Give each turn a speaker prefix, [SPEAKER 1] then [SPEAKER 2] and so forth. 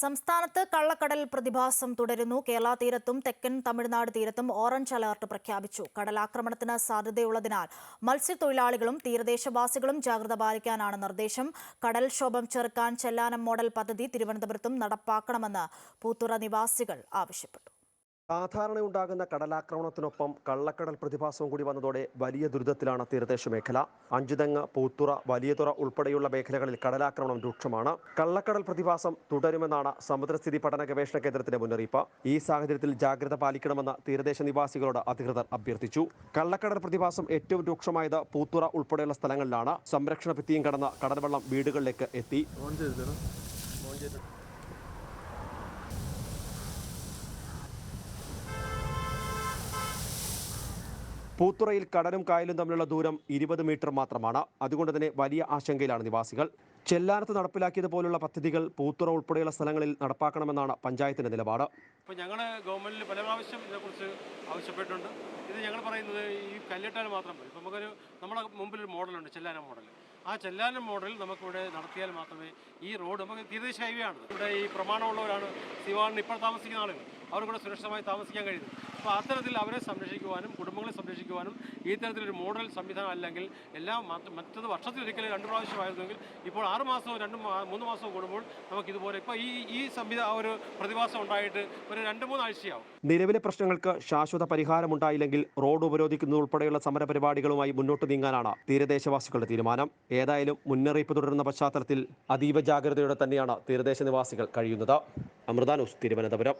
[SPEAKER 1] സംസ്ഥാനത്ത് കള്ളക്കടൽ പ്രതിഭാസം തുടരുന്നു. കേരള തീരത്തും തെക്കൻ തമിഴ്നാട് തീരത്തും ഓറഞ്ച് അലർട്ട് പ്രഖ്യാപിച്ചു. കടലാക്രമണത്തിന് സാധ്യതയുള്ളതിനാൽ മത്സ്യത്തൊഴിലാളികളും തീരദേശവാസികളും ജാഗ്രത പാലിക്കാനാണ് നിർദ്ദേശം. കടൽക്ഷോഭം ചെറുക്കാൻ ചെല്ലാനം മോഡൽ പദ്ധതി തിരുവനന്തപുരത്തും നടപ്പാക്കണമെന്ന് പൂത്തുറ നിവാസികൾ ആവശ്യപ്പെട്ടു.
[SPEAKER 2] സാധാരണയുണ്ടാകുന്ന കടലാക്രമണത്തിനൊപ്പം കള്ളക്കടൽ പ്രതിഭാസവും കൂടി വന്നതോടെ വലിയ ദുരിതത്തിലാണ് തീരദേശ മേഖല അഞ്ചുതെങ്ങ് പൂത്തുറ വലിയതുറ ഉൾപ്പെടെയുള്ള മേഖലകളിൽ കടലാക്രമണം രൂക്ഷമാണ്. കള്ളക്കടൽ പ്രതിഭാസം തുടരുമെന്നാണ് സമുദ്രസ്ഥിതി പഠന ഗവേഷണ കേന്ദ്രത്തിന്റെ മുന്നറിയിപ്പ്. ഈ സാഹചര്യത്തിൽ ജാഗ്രത പാലിക്കണമെന്ന് തീരദേശ നിവാസികളോട് അധികൃതർ അഭ്യർത്ഥിച്ചു. കള്ളക്കടൽ പ്രതിഭാസം ഏറ്റവും രൂക്ഷമായത് പൂത്തുറ ഉൾപ്പെടെയുള്ള സ്ഥലങ്ങളിലാണ്. സംരക്ഷണ ഭിത്തിയും കടന്ന് കടൽവെള്ളം വീടുകളിലേക്ക് എത്തി. പൂത്തുറയിൽ കടലും കായലും തമ്മിലുള്ള ദൂരം ഇരുപത് മീറ്റർ മാത്രമാണ്. അതുകൊണ്ട് തന്നെ വലിയ ആശങ്കയിലാണ് നിവാസികൾ. ചെല്ലാനത്ത് നടപ്പിലാക്കിയതുപോലുള്ള പദ്ധതികൾ പൂത്തുറ ഉൾപ്പെടെയുള്ള സ്ഥലങ്ങളിൽ നടപ്പാക്കണമെന്നാണ് പഞ്ചായത്തിന്റെ നിലപാട്.
[SPEAKER 3] ഇപ്പോൾ ഞങ്ങൾ ഗവൺമെന്റിൽ പല പ്രാവശ്യം ഇതിനെക്കുറിച്ച് ആവശ്യപ്പെട്ടിട്ടുണ്ട്. ഇത് ഞങ്ങൾ പറയുന്നത് ഈ കല്ലിട്ടാൽ മാത്രം മതി. നമുക്കൊരു നമ്മുടെ മുമ്പിൽ ഒരു മോഡലുണ്ട് ചെല്ലാന മോഡൽ ആ ചെല്ലാനം മോഡൽ നമുക്കിവിടെ നടത്തിയാൽ മാത്രമേ ഈ റോഡ് നമുക്ക് തീരദേശ ഹൈവേ ആണ് ഇവിടെ ഈ പ്രമാണമുള്ളവരാണ് സിവാണിന് ഇപ്പോൾ താമസിക്കുന്ന ആളുകൾ. അവർക്ക് കൂടെ സുരക്ഷിതമായി താമസിക്കാൻ കഴിയുന്നു. അപ്പോൾ അത്തരത്തിൽ അവരെ സംരക്ഷിക്കുവാനും കുടുംബങ്ങളെ സംരക്ഷിക്കുവാനും ഈ തരത്തിലൊരു മോഡൽ സംവിധാനം അല്ലെങ്കിൽ എല്ലാം മറ്റ് മറ്റത് വർഷത്തിലൊരിക്കലും രണ്ട് പ്രാവശ്യമായിരുന്നെങ്കിൽ ഇപ്പോൾ ആറ് മാസവും രണ്ട് മൂന്ന് മാസവും കൂടുമ്പോൾ നമുക്ക് ഇതുപോലെ ഇപ്പോൾ ഈ ഈ സംവിധാ ഒരു പ്രതിഭാസം ഉണ്ടായിട്ട് ഒരു രണ്ട് മൂന്ന് ആഴ്ചയാവും.
[SPEAKER 2] നിലവിലെ പ്രശ്നങ്ങൾക്ക് ശാശ്വത പരിഹാരം ഉണ്ടായില്ലെങ്കിൽ റോഡ് ഉപരോധിക്കുന്നത് ഉൾപ്പെടെയുള്ള സമരപരിപാടികളുമായി മുന്നോട്ട് നീങ്ങാനാണ് തീരദേശവാസികളുടെ തീരുമാനം. ഏതായാലും മുന്നറിയിപ്പ് തുടരുന്ന പശ്ചാത്തലത്തിൽ അതീവ ജാഗ്രതയോടെ തന്നെയാണ് തീരദേശ നിവാസികൾ കഴിയുന്നത്. അമൃത തിരുവനന്തപുരം.